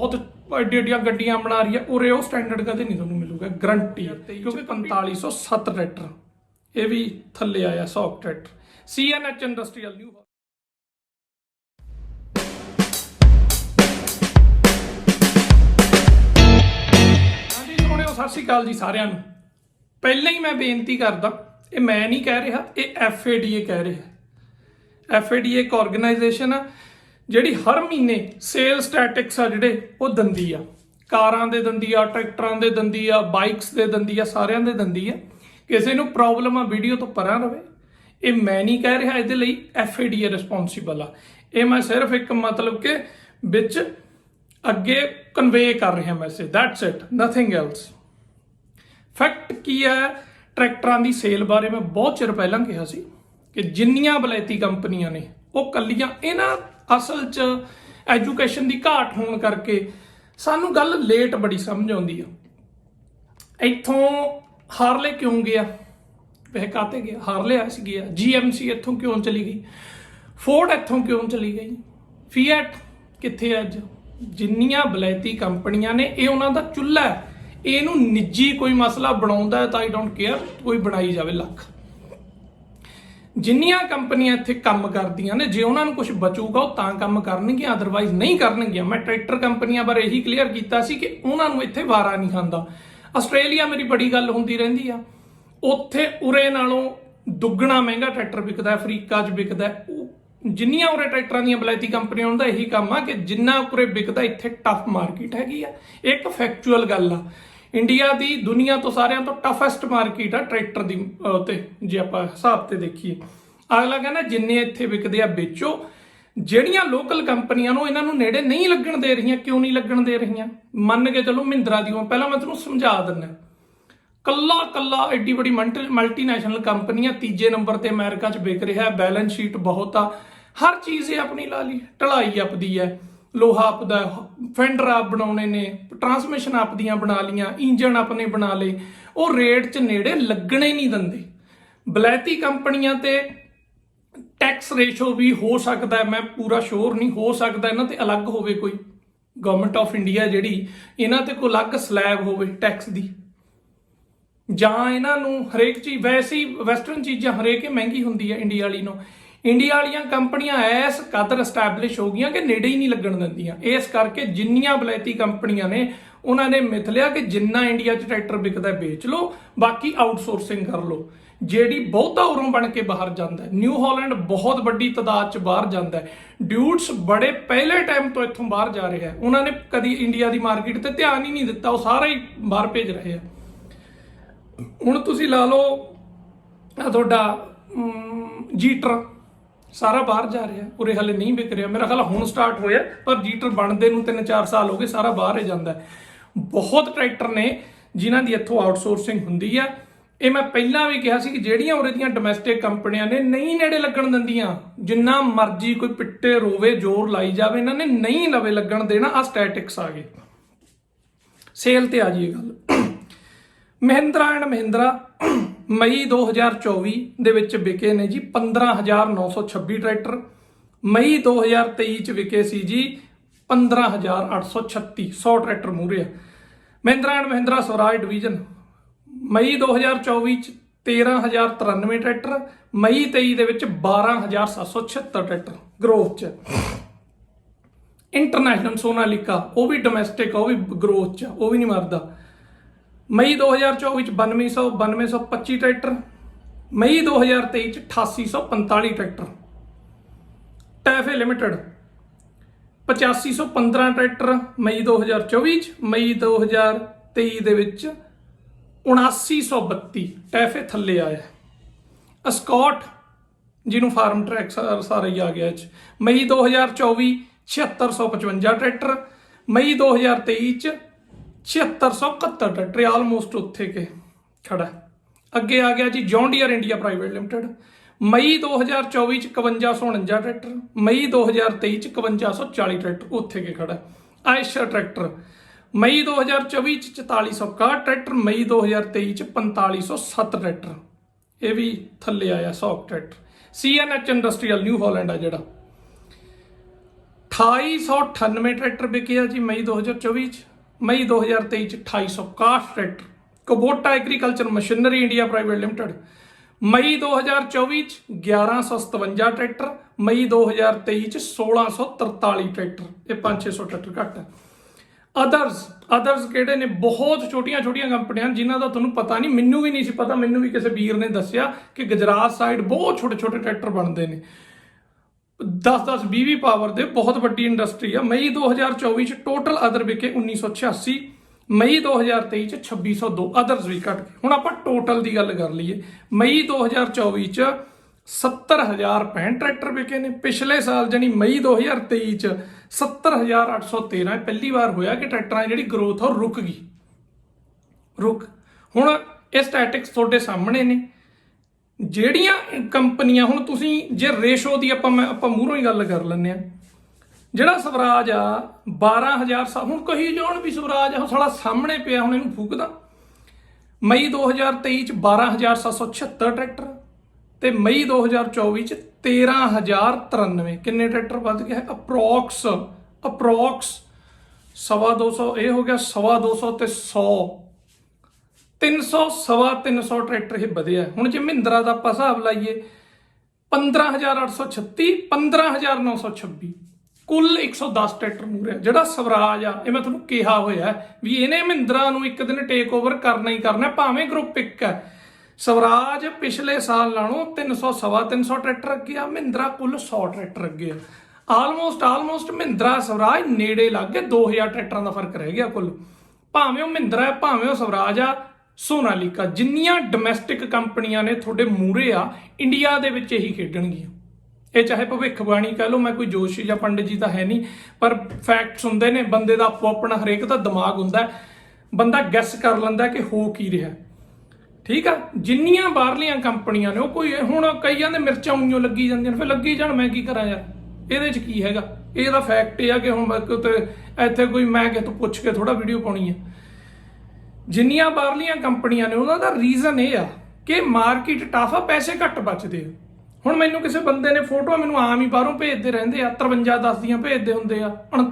ਬਹੁਤ ਐਡੀ ਐਡੀਆਂ ਗੱਡੀਆਂ ਬਣਾ ਰਹੀ ਹੈ। ਉਰੇ ਉਹ ਸਟੈਂਡਰਡ ਕਦੇ ਨਹੀਂ ਤੁਹਾਨੂੰ ਮਿਲੂਗਾ। ਗਰੰਟੀ ਕਿਉਂਕਿ 4507 ਟਰੈਕਟਰ ਇਹ ਵੀ ਥੱਲੇ ਆਇਆ ਸੌਕ tractor CNH industrial new Sat Shri Akal ਜੀ ਸਾਰਿਆਂ ਨੂੰ। ਪਹਿਲਾਂ ਹੀ ਮੈਂ ਬੇਨਤੀ ਕਰਦਾ ਇਹ ਮੈਂ ਨਹੀਂ ਕਹਿ ਰਿਹਾ ਇਹ ਐਫਏਡੀਏ ਕਹਿ ਰਿਹਾ। ਐਫਏਡੀਏ ਇੱਕ ਆਰਗੇਨਾਈਜੇਸ਼ਨ ਆ। ਜਿਹੜੀ ਹਰ ਮਹੀਨੇ ਸੇਲ ਸਟੈਟਿਕਸ ਆ ਜਿਹੜੇ, ਉਹ ਦੰਦੀ ਆ। ਕਾਰਾਂ ਦੇ ਦੰਦੀ ਆ, ਟਰੈਕਟਰਾਂ ਦੇ ਦੰਦੀ ਆ ਬਾਈਕਸ ਦੇ ਦੰਦੀ ਆ, ਸਾਰਿਆਂ ਦੇ ਦੰਦੀ ਆ। ਕਿਸੇ ਨੂੰ ਪ੍ਰੋਬਲਮ ਆ ਵੀਡੀਓ ਤੋਂ ਪਰਾਂ ਰਵੇ। ਇਹ ਮੈਂ ਨਹੀਂ ਕਹਿ ਰਿਹਾ ਇਹਦੇ ਲਈ ਐਫਏਡੀਏ ਰਿਸਪੌਂਸਿਬਲ ਆ। ਇਹ ਮੈਂ ਸਿਰਫ ਇੱਕ ਮਤਲਬ ਕਿ ਵਿੱਚ ਅੱਗੇ ਕਨਵੇ ਕਰ ਰਿਹਾ message that's it nothing else fact ਕੀ ਹੈ? ਟਰੈਕਟਰਾਂ ਦੀ ਸੇਲ ਬਾਰੇ ਮੈਂ ਬਹੁਤ ਚਿਰ ਪਹਿਲਾਂ ਕਿਹਾ ਸੀ ਕਿ ਜਿੰਨੀਆਂ ਬਲੈਤੀ ਕੰਪਨੀਆਂ ਨੇ, ਉਹ ਕੱਲੀਆਂ ਇਹਨਾਂ ਅਸਲ 'ਚ ਐਜੂਕੇਸ਼ਨ ਦੀ ਘਾਟ ਹੋਣ ਕਰਕੇ ਸਾਨੂੰ ਗੱਲ ਲੇਟ ਬੜੀ ਸਮਝ ਆਉਂਦੀ ਆ। ਇੱਥੋਂ ਹਾਰਲੇ ਕਿਉਂ ਗਿਆ? ਵeh ਕਾਤੇ ਗਿਆ? ਹਾਰਲੇ ਆਇਆ ਸੀ ਗਿਆ। ਜੀਐਮਸੀ ਇੱਥੋਂ ਕਿਉਂ ਚਲੀ ਗਈ? ਫੋਰਡ ਇੱਥੋਂ ਕਿਉਂ ਚਲੀ ਗਈ? ਫੀਐਟ ਕਿੱਥੇ ਹੈ ਅੱਜ? ਜਿੰਨੀਆਂ ਬਲੈਤੀ ਕੰਪਨੀਆਂ ਨੇ, ਇਹ ਉਹਨਾਂ ਦਾ ਚੁੱਲ੍ਹਾ ਇਹਨੂੰ ਨਿੱਜੀ ਕੋਈ ਮਸਲਾ ਬਣਾਉਂਦਾ ਤਾਂ ਆਈ ਡੋਂਟ ਕੇਅਰ ਕੋਈ ਬਣਾਈ ਜਾਵੇ ਲੱਖ। ਜਿੰਨੀਆਂ ਕੰਪਨੀਆਂ ਇੱਥੇ ਕੰਮ ਕਰਦੀਆਂ ਨੇ, ਜੇ ਉਹਨਾਂ ਨੂੰ ਕੁਝ ਬਚੂਗਾ, ਉਹ ਤਾਂ ਕੰਮ ਕਰਨਗੀਆਂ ਅਦਰਵਾਈਜ਼ ਨਹੀਂ ਕਰਨਗੀਆਂ। ਮੈਂ ਟਰੈਕਟਰ ਕੰਪਨੀਆਂ ਬਾਰੇ ਇਹੀ ਕਲੀਅਰ ਕੀਤਾ ਸੀ ਕਿ ਉਹਨਾਂ ਨੂੰ ਇੱਥੇ ਵਾਰਾ ਨਹੀਂ ਖਾਂਦਾ ਆਸਟ੍ਰੇਲੀਆ ਮੇਰੀ ਬੜੀ ਗੱਲ ਹੁੰਦੀ ਰਹਿੰਦੀ ਆ। ਉੱਥੇ ਉਰੇ ਨਾਲੋਂ ਦੁੱਗਣਾ ਮਹਿੰਗਾ ਟਰੈਕਟਰ ਵਿਕਦਾ, ਅਫਰੀਕਾ 'ਚ ਵਿਕਦਾ। ਉਹ ਜਿੰਨੀਆਂ ਉਰੇ ਟਰੈਕਟਰਾਂ ਦੀਆਂ ਬਲੈਤੀ ਕੰਪਨੀਆਂ ਉਹਨਾਂ ਦਾ ਇਹੀ ਕੰਮ ਆ ਕਿ ਜਿੰਨਾ ਉਰੇ ਵਿਕਦਾ, ਇੱਥੇ ਟਫ ਮਾਰਕੀਟ ਹੈਗੀ ਆ। ਇੱਕ ਫੈਕਚੁਅਲ ਗੱਲ ਆ। ਇੰਡੀਆ ਦੀ ਦੁਨੀਆ ਤੋਂ ਸਾਰਿਆਂ ਤੋਂ ਟਫੈਸਟ ਮਾਰਕੀਟ ਆ ਟਰੈਕਟਰ ਦੀ ਅਹ, ਜੇ ਆਪਾਂ ਹਿਸਾਬ ਤੇ ਦੇਖੀਏ। ਅਗਲਾ ਕਹਿੰਦਾ ਜਿੰਨੇ ਇੱਥੇ ਵਿਕਦੇ ਆ ਵੇਚੋ। ਜਿਹੜੀਆਂ ਲੋਕਲ ਕੰਪਨੀਆਂ ਨੂੰ ਇਹਨਾਂ ਨੂੰ ਨੇੜੇ ਨਹੀਂ ਲੱਗਣ ਦੇ ਰਹੀਆਂ ਕਿਉਂ ਨਹੀਂ ਲੱਗਣ ਦੇ ਰਹੀਆਂ? ਮੰਨ ਕੇ ਚਲੋ ਮਹਿੰਦਰਾ ਦੀ ਪਹਿਲਾਂ ਮੈਂ ਤੁਹਾਨੂੰ ਸਮਝਾ ਦਿੰਦਾ ਕੱਲਾ ਕੱਲਾ ਐਡੀ ਬੜੀ ਮਲਟੀਨੈਸ਼ਨਲ ਕੰਪਨੀਆਂ ਤੀਜੇ ਨੰਬਰ ਤੇ ਅਮਰੀਕਾ 'ਚ ਵਿਕ ਰਿਹਾ ਹੈ ਬੈਲੈਂਸ ਸ਼ੀਟ ਬਹੁਤ ਆ। ਹਰ ਚੀਜ਼ ਇਹ ਆਪਣੀ ਲਾ ਲਈ ਢਲਾਈ ਆਪਦੀ ਹੈ। ਲੋਹਾ ਆਪਦਾ ਫੈਂਡਰ ਆਪ ਬਣਾਉਣੇ ਨੇ ਟਰਾਂਸਮਿਸ਼ਨ ਆਪਦੀਆਂ ਬਣਾ ਲੀਆਂ ਇੰਜਨ ਆਪਣੇ ਬਣਾ ਲਏ, ਉਹ ਰੇਟ 'ਚ ਨੇੜੇ ਲੱਗਣੇ ਨਹੀਂ ਦਿੰਦੇ। ਬਲੈਤੀ ਕੰਪਨੀਆਂ ਤੇ ਟੈਕਸ ਰੇਸ਼ੋ ਵੀ ਹੋ ਸਕਦਾ ਮੈਂ ਪੂਰਾ ਸ਼ੋਰ ਨਹੀਂ, ਹੋ ਸਕਦਾ ਇਹਨਾਂ ਤੇ ਅਲੱਗ ਹੋਵੇ ਕੋਈ। ਗਵਰਨਮੈਂਟ ਆਫ ਇੰਡੀਆ ਜਿਹੜੀ, ਇਹਨਾਂ ਤੇ ਕੋਈ ਅਲੱਗ ਸਲੈਬ ਹੋਵੇ ਟੈਕਸ ਦੀ। ਜਾਂ ਇਹਨਾਂ ਨੂੰ ਹਰੇਕ ਚੀਜ਼, ਵੈਸੇ ਹੀ ਵੈਸਟਰਨ ਚੀਜ਼ਾਂ ਹਰੇਕ ਹੀ ਮਹਿੰਗੀ ਹੁੰਦੀ ਹੈ ਇੰਡੀਆ ਵਾਲੀ ਨੂੰ। ਇੰਡੀਆ ਵਾਲੀਆਂ ਕੰਪਨੀਆਂ ਐਸ ਕਦਰ ਐਸਟੈਬਲਿਸ਼ ਹੋ ਗਈਆਂ ਕਿ ਨੇੜੇ ਹੀ ਨਹੀਂ ਲੱਗਣ ਦਿੰਦੀਆਂ। ਇਸ ਕਰਕੇ ਜਿੰਨੀਆਂ ਬਲੈਤੀ ਕੰਪਨੀਆਂ ਨੇ, ਉਹਨਾਂ ਨੇ ਮਿਥ ਲਿਆ ਕਿ ਜਿੰਨਾ ਇੰਡੀਆ 'ਚ ਟਰੈਕਟਰ ਵਿਕਦਾ ਵੇਚ ਲਓ, ਬਾਕੀ ਆਊਟਸੋਰਸਿੰਗ ਕਰ ਲਓ। ਜਿਹੜੀ ਬਹੁਤਾ ਉਰੋਂ ਬਣ ਕੇ ਬਾਹਰ ਜਾਂਦਾ ਹੈ। ਨਿਊ ਹਾਲੈਂਡ ਬਹੁਤ ਵੱਡੀ ਤਾਦਾਦ 'ਚ ਬਾਹਰ ਜਾਂਦਾ ਹੈ। ਡਿਊਟਸ ਬੜੇ ਪਹਿਲੇ ਟਾਈਮ ਤੋਂ ਇੱਥੋਂ ਬਾਹਰ ਜਾ ਰਿਹਾ ਹੈ। ਉਹਨਾਂ ਨੇ ਕਦੀ ਇੰਡੀਆ ਦੀ ਮਾਰਕੀਟ ਤੇ ਧਿਆਨ ਹੀ ਨਹੀਂ ਦਿੱਤਾ, ਉਹ ਸਾਰਾ ਹੀ ਬਾਹਰ ਭੇਜ ਰਹੇ ਆ ਹੁਣ ਤੁਸੀਂ ਲਾ ਲਓ ਆ ਤੁਹਾਡਾ ਜੀਟਰ। ਸਾਰਾ ਬਾਹਰ ਜਾ ਰਿਹਾ, ਉਰੇ ਹਲੇ ਨਹੀਂ ਵਿਕ ਰਿਹਾ। ਮੇਰਾ ਖਿਆਲ ਹੁਣ ਸਟਾਰਟ ਹੋਇਆ, ਪਰ ਜੀਟਰ ਬਣਦੇ ਨੂੰ 3-4 ਸਾਲ ਹੋ ਗਏ, ਸਾਰਾ ਬਾਹਰ ਹੀ ਜਾਂਦਾ ਬਹੁਤ ਟਰੈਕਟਰ ਨੇ ਜਿਨ੍ਹਾਂ ਦੀ ਇੱਥੋਂ ਆਊਟਸੋਰਸਿੰਗ ਹੁੰਦੀ ਆ। ਇਹ ਮੈਂ ਪਹਿਲਾਂ ਵੀ ਕਿਹਾ ਸੀ ਕਿ ਜਿਹੜੀਆਂ ਉਰੇ ਦੀਆਂ ਡੋਮੈਸਟਿਕ ਕੰਪਨੀਆਂ ਨੇ, ਨਹੀਂ ਨੇੜੇ ਲੱਗਣ ਦਿੰਦੀਆਂ। ਜਿੰਨਾ ਮਰਜ਼ੀ ਕੋਈ ਪਿੱਟੇ ਰੋਵੇ, ਜ਼ੋਰ ਲਾਈ ਜਾਵੇ, ਇਹਨਾਂ ਨੇ ਨਹੀਂ ਲਵੇ ਲੱਗਣ ਦੇਣਾ ਆ ਸਟੈਟਿਕਸ ਆ ਗਏ। ਸੇਲ ਤੇ ਆ ਜੀ ਇਹ ਗੱਲ। ਮਹਿੰਦਰਾ ਐਂਡ ਮਹਿੰਦਰਾ ਮਈ 2024 ਦੇ ਵਿੱਚ ਵਿਕੇ ਨੇ ਜੀ 15926 ਟਰੈਕਟਰ। ਮਈ 2023 ਚ ਵਿਕੇ ਸੀ ਜੀ 15836 100 ਟਰੈਕਟਰ ਮੂਰੇ ਆ। Mahindra and Mahindra Swaraj division. ਮਈ 2024 ਚ 13093 ਟਰੈਕਟਰ, ਮਈ 23 ਦੇ ਵਿੱਚ 12776 ਟਰੈਕਟਰ ਗਰੋਥ ਚ। ਇੰਟਰਨੈਸ਼ਨਲ ਸੋਨਾਲੀਕਾ, ਉਹ ਵੀ ਡੋਮੈਸਟਿਕ ਉਹ ਵੀ ਗਰੋਥ ਚ ਉਹ ਵੀ ਨਹੀਂ ਮਰਦਾ। ਮਈ 2024 ਚ 9200 9225 ਟਰੈਕਟਰ, ਮਈ 2023 ਚ 8845 ਟਰੈਕਟਰ। ਟੈਫੇ ਲਿਮਟਿਡ 8515 ਟਰੈਕਟਰ ਮਈ 2024 ਚ, ਮਈ 2023 ਦੇ ਵਿੱਚ 7932 ਟੈਫੇ ਥੱਲੇ ਆਇਆ ਅਸਕੌਟ, ਜਿਹਨੂੰ ਫਾਰਮ ਟਰੈਕ ਸਾ- ਸਾਰਾ ਹੀ ਆ ਗਿਆ ਚ, ਮਈ 2024 7655 ਟਰੈਕਟਰ, ਮਈ 2023 ਚ 7671 ਟਰੈਕਟਰ ਆਲਮੋਸਟ ਉੱਥੇ ਕੇ ਖੜਾ ਅੱਗੇ ਆ ਗਿਆ ਜੀ ਜੌਨ ਇੰਡੀਆ ਪ੍ਰਾਈਵੇਟ ਲਿਮਟਿਡ ਮਈ 2024 ਚ 5149 ਟਰੈਕਟਰ, ਮਈ 2023 ਚ 5140 ਟਰੈਕਟਰ ਉੱਥੇ ਕੇ ਖੜਾ ਆਇਸ਼ਾ ਟਰੈਕਟਰ, ਮਈ 2024 ਚ 4461 ਟਰੈਕਟਰ, ਮਈ 2023 ਚ 4507 ਟਰੈਕਟਰ। ਇਹ ਵੀ ਥੱਲੇ ਆਇਆ ਸੌਕ tractor. CNH industrial new Holland ਆ ਜਿਹੜਾ। 2898 ਟਰੈਕਟਰ ਵਿਕਿਆ ਜੀ ਮਈ 2024 ਚ। ਮਈ 2023 ਚ 2861 tractor Kubota agriculture machinery India private limited ਮਈ 2024 ਚ 1157 ਟਰੈਕਟਰ, ਮਈ 2023 ਚ 1643 ਟਰੈਕਟਰ, ਇਹ 5-600 ਟਰੈਕਟਰ ਘੱਟ ਹੈ। ਅਦਰਸ ਅਦਰਸ ਕਿਹੜੇ ਨੇ? ਬਹੁਤ ਛੋਟੀਆਂ ਛੋਟੀਆਂ ਕੰਪਨੀਆਂ ਹਨ, ਜਿਨ੍ਹਾਂ ਦਾ ਤੁਹਾਨੂੰ ਪਤਾ ਨਹੀਂ, ਮੈਨੂੰ ਵੀ ਨਹੀਂ ਸੀ ਪਤਾ, ਮੈਨੂੰ ਵੀ ਕਿਸੇ ਵੀਰ ਨੇ ਦੱਸਿਆ ਕਿ ਗੁਜਰਾਤ ਸਾਈਡ ਬਹੁਤ ਛੋਟੇ ਛੋਟੇ ਟਰੈਕਟਰ ਬਣਦੇ ਨੇ। 10-10 20 ਪਾਵਰ ਦੇ ਬਹੁਤ ਵੱਡੀ ਇੰਡਸਟਰੀ ਆ। ਮਈ 2024 ਚ ਟੋਟਲ ਅਦਰ ਵਿਕੇ 1986 ਮਈ 2023 ਚ 2602 ਅਦਰਸ ਵੀ ਘਟ ਗਏ। ਹੁਣ ਆਪਾਂ ਟੋਟਲ ਦੀ ਗੱਲ ਕਰ ਲਈਏ। ਮਈ 2024 ਚ 70065 ਟਰੈਕਟਰ ਵਿਕੇ ਨੇ। ਪਿਛਲੇ ਸਾਲ ਜਾਨੀ ਮਈ 2023 ਚ 70813 ਇਹ ਪਹਿਲੀ ਵਾਰ ਹੋਇਆ ਕਿ ਟਰੈਕਟਰਾਂ ਦੀ ਜਿਹੜੀ ਗਰੋਥ ਉਹ ਰੁਕ ਗਈ। ਰੁਕ। ਹੁਣ ਇਹ ਸਟੈਟਿਕਸ ਤੁਹਾਡੇ ਸਾਹਮਣੇ ਨੇ। ਜਿਹੜੀਆਂ ਕੰਪਨੀਆਂ, ਹੁਣ ਤੁਸੀਂ ਜੇ ਰੇਸ਼ੋ ਦੀ ਆਪਾਂ ਮੈਂ ਆਪਾਂ ਮੂਹਰੋਂ ਹੀ ਗੱਲ ਕਰ ਲੈਂਦੇ ਆ ਜਿਹੜਾ ਸਵਰਾਜ ਆ 12000 ਸਾ- ਹੁਣ ਕਹੀ ਜਾਣ ਵੀ ਸਵਰਾਜ ਆ, ਉਹ ਸਾਲਾ ਸਾਹਮਣੇ ਪਿਆ, ਹੁਣ ਇਹਨੂੰ ਫੂਕਦਾ। ਮਈ 2023 ਚ 12776 ਟਰੈਕਟਰ ਤੇ ਮਈ 2024 ਚ 13093 ਕਿੰਨੇ ਟਰੈਕਟਰ ਵੱਧ ਗਿਆ ਅਪਰੋਕਸ ਅਪਰੋਕਸ ਸਵਾ 200 ਇਹ ਹੋ ਗਿਆ ਸਵਾ 200 ਤੇ 100 300 ਸਵਾ 300 ਟਰੈਕਟਰ ਇਹ ਵਧਿਆ। ਹੁਣ ਜੇ ਮਹਿੰਦਰਾ ਦਾ ਆਪਾਂ ਹਿਸਾਬ ਲਾਈਏ 15836 15926 ਕੁੱਲ 110 ਟਰੈਕਟਰ ਮੂਰੇ ਜਿਹੜਾ ਸਵਰਾਜ ਆ, ਇਹ ਮੈਂ ਤੁਹਾਨੂੰ ਕਿਹਾ ਹੋਇਆ ਵੀ ਇਹਨੇ ਮਹਿੰਦਰਾ ਨੂੰ ਇੱਕ ਦਿਨ ਟੇਕ ਓਵਰ ਕਰਨਾ ਹੀ ਕਰਨਾ ਭਾਵੇਂ ਗਰੁੱਪ ਇੱਕ ਹੈ। ਸਵਰਾਜ ਪਿਛਲੇ ਸਾਲ ਨਾਲੋਂ 300 ਸਵਾ 300 ਟਰੈਕਟਰ ਅੱਗੇ ਆ, ਮਹਿੰਦਰਾ ਕੁੱਲ 100 ਟਰੈਕਟਰ ਅੱਗੇ ਆ। ਆਲਮੋਸਟ ਆਲਮੋਸਟ ਮਹਿੰਦਰਾ, ਸਵਰਾਜ ਨੇੜੇ ਲੱਗ ਗਏ। 2000 ਟਰੈਕਟਰਾਂ ਦਾ ਫ਼ਰਕ ਰਹਿ ਗਿਆ ਕੁੱਲ। ਭਾਵੇਂ ਉਹ ਮਹਿੰਦਰਾ ਹੈ, ਭਾਵੇਂ ਉਹ ਸਵਰਾਜ ਆ ਸੋਨਾਲੀਕਾ ਜਿੰਨੀਆਂ ਡੋਮੈਸਟਿਕ ਕੰਪਨੀਆਂ ਨੇ ਤੁਹਾਡੇ ਮੂਰੇ ਆ, ਇੰਡੀਆ ਦੇ ਵਿੱਚ ਇਹੀ ਖੇਡਣਗੀਆਂ। ਇਹ ਚਾਹੇ ਭਵਿੱਖਬਾਣੀ ਕਹਿ ਲਓ, ਮੈਂ ਕੋਈ ਜੋਸ਼ੀ ਜਾਂ ਪੰਡਿਤ ਜੀ ਤਾਂ ਹੈ ਨਹੀਂ, ਪਰ ਫੈਕਟਸ ਹੁੰਦੇ ਨੇ, ਬੰਦੇ ਦਾ ਆਪੋ ਆਪਣਾ ਹਰੇਕ ਦਾ ਦਿਮਾਗ ਹੁੰਦਾ ਬੰਦਾ ਗੈਸ ਕਰ ਲੈਂਦਾ ਕਿ ਹੋ ਕੀ ਰਿਹਾ ਠੀਕ ਆ? ਜਿੰਨੀਆਂ ਬਾਹਰਲੀਆਂ ਕੰਪਨੀਆਂ ਨੇ, ਉਹ ਕੋਈ ਹੁਣ ਕਈਆਂ ਦੇ ਮਿਰਚਾਂ ਉਈਓ ਲੱਗੀ ਜਾਂਦੀਆਂ ਨੇ, ਫਿਰ ਲੱਗੀ ਜਾਣ, ਮੈਂ ਕੀ ਕਰਾਂ ਯਾਰ? ਇਹਦੇ 'ਚ ਕੀ ਹੈਗਾ? ਇਹਦਾ ਫੈਕਟ ਇਹ ਆ ਕਿ ਹੁਣ ਮੈਂ ਕਿਤੇ ਇੱਥੇ ਕੋਈ ਮੈਂ ਕਿਤੇ ਤੋਂ ਪੁੱਛ ਕੇ ਥੋੜਾ ਵੀਡੀਓ ਪਾਉਣੀ ਹੈ। ਜਿੰਨੀਆਂ ਬਾਹਰਲੀਆਂ ਕੰਪਨੀਆਂ ਨੇ, ਉਹਨਾਂ ਦਾ ਰੀਜ਼ਨ ਇਹ ਆ ਕਿ ਮਾਰਕੀਟ ਟਫ ਆ, ਪੈਸੇ ਘੱਟ ਬਚਦੇ ਆ। ਹੁਣ ਮੈਨੂੰ ਕਿਸੇ ਬੰਦੇ ਨੇ ਫੋਟੋ ਮੈਨੂੰ ਆਮ ਹੀ ਬਾਹਰੋਂ ਭੇਜਦੇ ਰਹਿੰਦੇ ਆ 53 10 ਦੀਆਂ ਭੇਜਦੇ ਹੁੰਦੇ ਆ। ਹੁਣ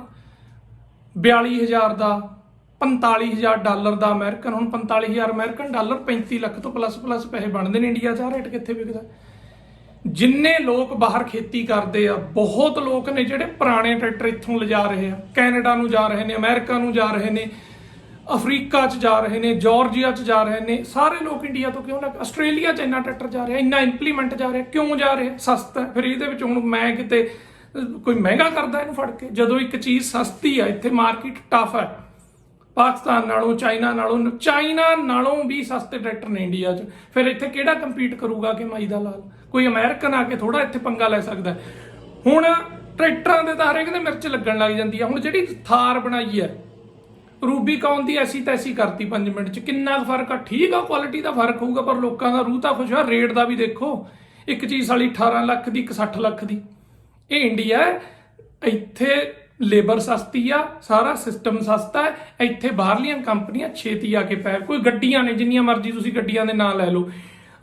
42000 ਦਾ 45000 ਡਾਲਰ ਦਾ ਅਮਰੀਕਨ, ਹੁਣ 45000 ਅਮਰੀਕਨ ਡਾਲਰ 35 ਲੱਖ ਤੋਂ ਪਲੱਸ ਪਲੱਸ ਪੈਸੇ ਬਣਦੇ ਨੇ ਇੰਡੀਆ 'ਚ, ਆਹ ਰੇਟ ਕਿੱਥੇ ਵਿਕਦਾ? ਜਿੰਨੇ ਲੋਕ ਬਾਹਰ ਖੇਤੀ ਕਰਦੇ ਆ, ਬਹੁਤ ਲੋਕ ਨੇ ਜਿਹੜੇ ਪੁਰਾਣੇ ਟਰੈਕਟਰ ਇੱਥੋਂ ਲਿਜਾ ਰਹੇ ਆ। ਕੈਨੇਡਾ ਨੂੰ ਜਾ ਰਹੇ ਨੇ, ਅਮਰੀਕਾ ਨੂੰ ਜਾ ਰਹੇ ਨੇ। ਅਫਰੀਕਾ 'ਚ ਜਾ ਰਹੇ ਨੇ, ਜਾਰਜੀਆ 'ਚ ਜਾ ਰਹੇ ਨੇ, ਸਾਰੇ ਲੋਕ ਇੰਡੀਆ ਤੋਂ ਕਿਉਂ ਨਾ, ਆਸਟ੍ਰੇਲੀਆ 'ਚ ਇੰਨਾ ਟਰੈਕਟਰ ਜਾ ਰਿਹਾ, ਇੰਨਾ ਇੰਪਲੀਮੈਂਟ ਜਾ ਰਿਹਾ, ਕਿਉਂ ਜਾ ਰਿਹਾ? ਸਸਤਾ ਹੈ। ਫਿਰ ਇਹਦੇ ਵਿੱਚ ਹੁਣ ਮੈਂ ਕਿਤੇ ਕੋਈ ਮਹਿੰਗਾ ਕਰਦਾ ਇਹਨੂੰ ਫੜ ਕੇ? ਜਦੋਂ ਇੱਕ ਚੀਜ਼ ਸਸਤੀ ਆ, ਇੱਥੇ ਮਾਰਕੀਟ ਟਫ ਹੈ ਪਾਕਿਸਤਾਨ ਨਾਲੋਂ, ਚਾਈਨਾ ਨਾਲੋਂ ਚਾਈਨਾ ਨਾਲੋਂ ਵੀ ਸਸਤੇ ਟਰੈਕਟਰ ਨੇ ਇੰਡੀਆ 'ਚ। ਫਿਰ ਇੱਥੇ ਕਿਹੜਾ ਕੰਪੀਟ ਕਰੂਗਾ ਕਿ ਮਾਈ ਦਾ ਲਾਲ? ਕੋਈ ਅਮਰੀਕਨ ਆ ਕੇ ਥੋੜਾ ਇੱਥੇ ਪੰਗਾ ਲੈ ਸਕਦਾ ਹੁਣ ਟਰੈਕਟਰਾਂ ਦੇ ਤਾਂ ਹਰੇਕ ਦੇ ਮਿਰਚ ਲੱਗਣ ਲੱਗ ਜਾਂਦੀ ਆ। ਹੁਣ ਜਿਹੜੀ ਥਾਰ ਬਣਾਈ ਹੈ ਰੂਬੀਕੌਨ ਦੀ ਐਸੀ ਤੈਸੀ ਕਰਤੀ 5 ਮਿੰਟ ਚ? ਕਿੰਨਾ ਕੁ ਫ਼ਰਕ ਆ? ਠੀਕ ਆ ਕੁਆਲਿਟੀ ਦਾ ਫ਼ਰਕ ਹੋਊਗਾ, ਪਰ ਲੋਕਾਂ ਦਾ ਰੂਹ ਤਾਂ ਖੁਸ਼ ਆ ਰੇਟ ਦਾ ਵੀ ਦੇਖੋ। ਇੱਕ ਚੀਜ਼ ਵਾਲੀ 18 ਲੱਖ ਦੀ ਇੱਕ 60 ਲੱਖ ਦੀ। ਇਹ ਇੰਡੀਆ ਇੱਥੇ ਲੇਬਰ ਸਸਤੀ ਆ, ਸਾਰਾ ਸਿਸਟਮ ਸਸਤਾ ਹੈ, ਇੱਥੇ ਬਾਹਰਲੀਆਂ ਕੰਪਨੀਆਂ ਛੇਤੀ ਆ ਕੇ ਪੈ ਕੋਈ ਗੱਡੀਆਂ ਨੇ, ਜਿੰਨੀਆਂ ਮਰਜ਼ੀ ਤੁਸੀਂ ਗੱਡੀਆਂ ਦੇ ਨਾਂ ਲੈ ਲਓ।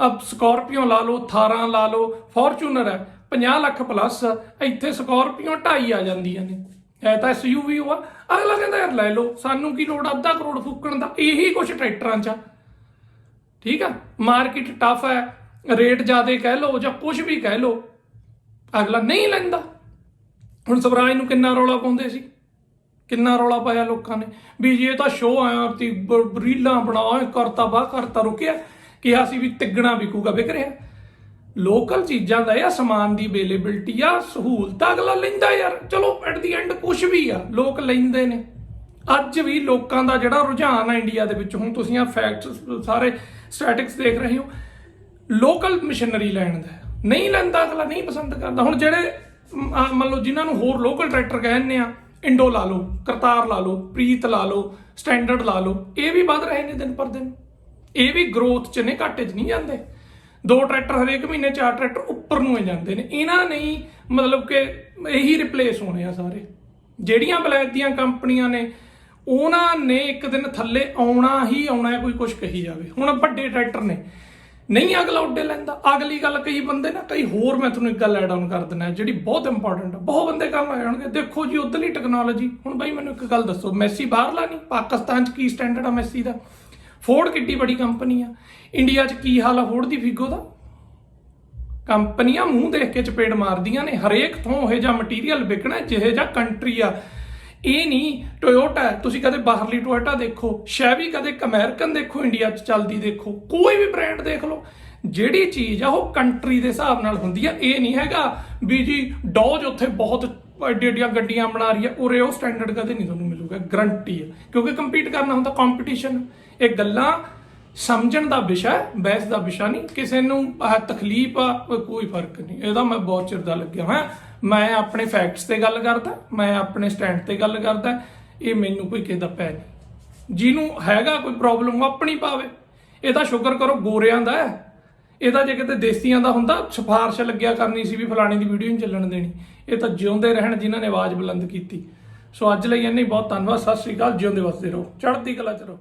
ਅਬ ਸਕਾਰਪੀਓ ਲਾ ਲਓ ਥਾਰਾਂ ਲਾ ਲਓ ਫੋਰਚੂਨਰ ਹੈ 50 ਲੱਖ ਪਲੱਸ ਇੱਥੇ ਸਕਾਰਪੀਓ 2.5 ਆ ਜਾਂਦੀਆਂ ਨੇ। ਹੈ ਤਾਂ ਐਸਯੂਵੀ ਆ। ਅਗਲਾ ਕਹਿੰਦਾ, ਯਾਰ ਲੈ ਲਓ, ਸਾਨੂੰ ਕੀ ਲੋੜ ਅੱਧਾ ਕਰੋੜ ਫੂਕਣ ਦਾ? ਇਹੀ ਕੁਝ ਟਰੈਕਟਰਾਂ 'ਚ ਆ। ਠੀਕ ਆ? ਮਾਰਕੀਟ ਟਫ ਹੈ ਰੇਟ ਜ਼ਿਆਦੇ ਕਹਿ ਲਓ ਜਾਂ ਕੁਝ ਵੀ ਕਹਿ ਲਓ, ਅਗਲਾ ਨਹੀਂ ਲੈਂਦਾ। ਹੁਣ ਸਵਰਾਜ ਨੂੰ ਕਿੰਨਾ ਰੌਲਾ ਪਾਉਂਦੇ ਸੀ? ਕਿੰਨਾ ਰੌਲਾ ਪਾਇਆ ਲੋਕਾਂ ਨੇ? ਵੀ ਜੇ ਤਾਂ ਸ਼ੋਅ ਆਇਆ ਤੀ ਰੀਲਾਂ ਬਣਾ ਕਰਤਾ ਬਾ ਕਰਤਾ, ਰੁਕਿਆ, ਕਿਹਾ ਸੀ ਵੀ ਤਿੱਗਣਾ ਵਿਕੂਗਾ, ਵਿਕ ਰਿਹਾ। ਲੋਕਲ ਚੀਜ਼ਾਂ ਦਾ ਇਹ ਸਮਾਨ ਦੀ ਅਵੇਲੇਬਿਲਟੀ ਆ, ਸਹੂਲਤਾਂ ਅਗਲਾ ਲੈਂਦਾ ਯਾਰ। ਚਲੋ ਐਟ ਦੀ ਐਂਡ ਕੁਝ ਵੀ ਆ, ਲੋਕ ਲੈਂਦੇ ਨੇ। ਅੱਜ ਵੀ ਲੋਕਾਂ ਦਾ ਜਿਹੜਾ ਰੁਝਾਨ ਆ ਇੰਡੀਆ ਦੇ ਵਿੱਚ, ਹੁਣ ਤੁਸੀਂ ਆ ਫੈਕਟਸ ਸਾਰੇ ਸਟੈਟਿਕਸ ਦੇਖ ਰਹੇ ਹੋ ਲੋਕਲ ਮਸ਼ੀਨਰੀ ਲੈਣ ਦਾ। ਨਹੀਂ ਲੈਂਦਾ, ਅਗਲਾ ਨਹੀਂ ਪਸੰਦ ਕਰਦਾ। ਹੁਣ ਜਿਹੜੇ ਮੰਨ ਲਓ ਜਿਨ੍ਹਾਂ ਨੂੰ ਹੋਰ ਲੋਕਲ ਟਰੈਕਟਰ ਕਹਿੰਦੇ ਆ, ਇੰਡੋ ਲਾ ਲਓ, ਕਰਤਾਰ ਲਾ ਲਓ, ਪ੍ਰੀਤ ਲਾ ਲਓ ਸਟੈਂਡਰਡ ਲਾ ਲਓ, ਇਹ ਵੀ ਵੱਧ ਰਹੇ ਨੇ ਦਿਨ ਪਰ ਦਿਨ। ਇਹ ਵੀ ਗਰੋਥ ਚ ਨੇ, ਘਾਟੇ ਚ ਨਹੀਂ ਜਾਂਦੇ। ਦੋ ਟਰੈਕਟਰ ਹਰੇਕ ਮਹੀਨੇ, ਚਾਰ ਟਰੈਕਟਰ ਉੱਪਰ ਨੂੰ ਹੀ ਜਾਂਦੇ ਨੇ। ਇਹਨਾਂ ਨੇ ਮਤਲਬ ਕਿ ਇਹੀ ਰਿਪਲੇਸ ਹੋਣੇ ਆ ਸਾਰੇ। ਜਿਹੜੀਆਂ ਬਲੈਕ ਦੀਆਂ ਕੰਪਨੀਆਂ ਨੇ, ਉਹਨਾਂ ਨੇ ਇੱਕ ਦਿਨ ਥੱਲੇ ਆਉਣਾ ਹੀ ਆਉਣਾ ਹੈ, ਕੋਈ ਕੁਝ ਕਹੀ ਜਾਵੇ। ਹੁਣ ਵੱਡੇ ਟਰੈਕਟਰ ਨੇ। ਨਹੀਂ ਅਗਲਾ ਉੱਡੇ ਲੈਂਦਾ। ਅਗਲੀ ਗੱਲ ਕਈ ਬੰਦੇ ਨਾ ਕਈ ਹੋਰ ਮੈਂ ਤੁਹਾਨੂੰ ਇੱਕ ਗੱਲ ਐਡ ਆਨ ਕਰ ਦਿੰਦਾ, ਜਿਹੜੀ ਬਹੁਤ ਇੰਪੋਰਟੈਂਟ ਆ। ਬਹੁਤ ਬੰਦੇ ਕੰਮ ਆ ਜਾਣਗੇ। ਦੇਖੋ ਜੀ, ਉਧਰਲੀ ਟੈਕਨੋਲੋਜੀ ਹੁਣ ਬਾਈ, ਮੈਨੂੰ ਇੱਕ ਗੱਲ ਦੱਸੋ। ਮੈਸੀ ਬਾਹਰਲਾ ਨਹੀਂ? ਪਾਕਿਸਤਾਨ 'ਚ ਕੀ ਸਟੈਂਡਰਡ ਆ ਮੈਸੀ ਦਾ? ਫੋਰਡ ਕਿੱਡੀ ਵੱਡੀ ਕੰਪਨੀ ਆ। ਇੰਡੀਆ 'ਚ ਕੀ ਹਾਲ ਆ ਫੋਰਡ ਦੀ, ਫਿਗੋ ਦਾ? ਕੰਪਨੀਆਂ ਮੂੰਹ ਦੇਖ ਕੇ ਚਪੇੜ ਮਾਰਦੀਆਂ ਨੇ, ਹਰੇਕ ਥੋਂ ਉਹ ਜਿਹਾ ਮਟੀਰੀਅਲ ਵਿਕਣਾ, ਜਿਹੇ ਜਿਹਾ ਕੰਟਰੀ ਆ। ਇਹ ਨਹੀਂ ਟੋਯੋਟਾ ਤੁਸੀਂ ਕਦੇ ਬਾਹਰਲੀ ਟੋਯੋਟਾ ਦੇਖੋ ਸ਼ੈਵੀ ਕਦੇ ਇੱਕ ਅਮਰੀਕਨ ਦੇਖੋ, ਇੰਡੀਆ 'ਚ ਚੱਲਦੀ ਦੇਖੋ, ਕੋਈ ਵੀ ਬ੍ਰਾਂਡ ਦੇਖ ਲਓ, ਜਿਹੜੀ ਚੀਜ਼ ਆ ਉਹ ਕੰਟਰੀ ਦੇ ਹਿਸਾਬ ਨਾਲ ਹੁੰਦੀ ਆ। ਇਹ ਨਹੀਂ ਹੈਗਾ ਵੀ ਜੀ ਡੌਜ ਉੱਥੇ ਬਹੁਤ ਐਡੀ ਐਡੀਆਂ ਗੱਡੀਆਂ ਬਣਾ ਰਹੀ ਆ, ਉਰੇ ਉਹ ਸਟੈਂਡਰਡ ਕਦੇ ਨਹੀਂ ਤੁਹਾਨੂੰ ਮਿਲੂਗਾ ਗਰੰਟੀ ਆ। ਕਿਉਂਕਿ ਕੰਪੀਟ ਕਰਨਾ ਹੁੰਦਾ ਕੰਪੀਟੀਸ਼ਨ ਇਹ ਗੱਲਾਂ ਸਮਝਣ ਦਾ ਵਿਸ਼ਾ ਬਹਿਸ ਦਾ ਵਿਸ਼ਾ ਨਹੀਂ, ਕਿਸੇ ਨੂੰ ਤਕਲੀਫ ਆ ਕੋਈ ਫ਼ਰਕ ਨਹੀਂ। ਇਹਦਾ ਮੈਂ ਬਹੁਤ ਚਿਰ ਦਾ ਲੱਗਿਆ ਹਾਂ ਮੈਂ ਆਪਣੇ ਫੈਕਟਸ ਤੇ ਗੱਲ ਕਰਦਾ, ਮੈਂ ਆਪਣੇ ਸਟੈਂਡ ਤੇ ਗੱਲ ਕਰਦਾ, ਇਹ ਮੈਨੂੰ ਕੋਈ ਕਿਸੇ ਦਾ ਪੈ ਨਹੀਂ। ਜਿਹਨੂੰ ਹੈਗਾ ਕੋਈ ਪ੍ਰੋਬਲਮ ਆਪਣੀ ਪਾਵੇ। ਇਹ ਤਾਂ ਸ਼ੁਕਰ ਕਰੋ, ਗੋਰਿਆਂ ਦਾ ਹੈ। ਇਹਦਾ ਜੇ ਕਿਤੇ ਦੇਸੀਆਂ ਦਾ ਹੁੰਦਾ, ਸਿਫਾਰਿਸ਼ ਲੱਗਿਆ ਕਰਨੀ ਸੀ ਵੀ ਫਲਾਣੇ ਦੀ ਵੀਡੀਓ ਨਹੀਂ ਚੱਲਣ ਦੇਣੀ। ਇਹ ਤਾਂ ਜਿਉਂਦੇ ਰਹਿਣ ਜਿਨ੍ਹਾਂ ਨੇ ਆਵਾਜ਼ ਬੁਲੰਦ ਕੀਤੀ। ਸੋ ਅੱਜ ਲਈ ਇੰਨੀ ਬਹੁਤ ਧੰਨਵਾਦ, ਸਤਿ ਸ਼੍ਰੀ ਅਕਾਲ, ਜਿਉਂਦੇ ਵਸਦੇ ਰਹੋ। ਚੜ੍ਹਦੀ ਕਲਾ ਚ ਰਹੋ।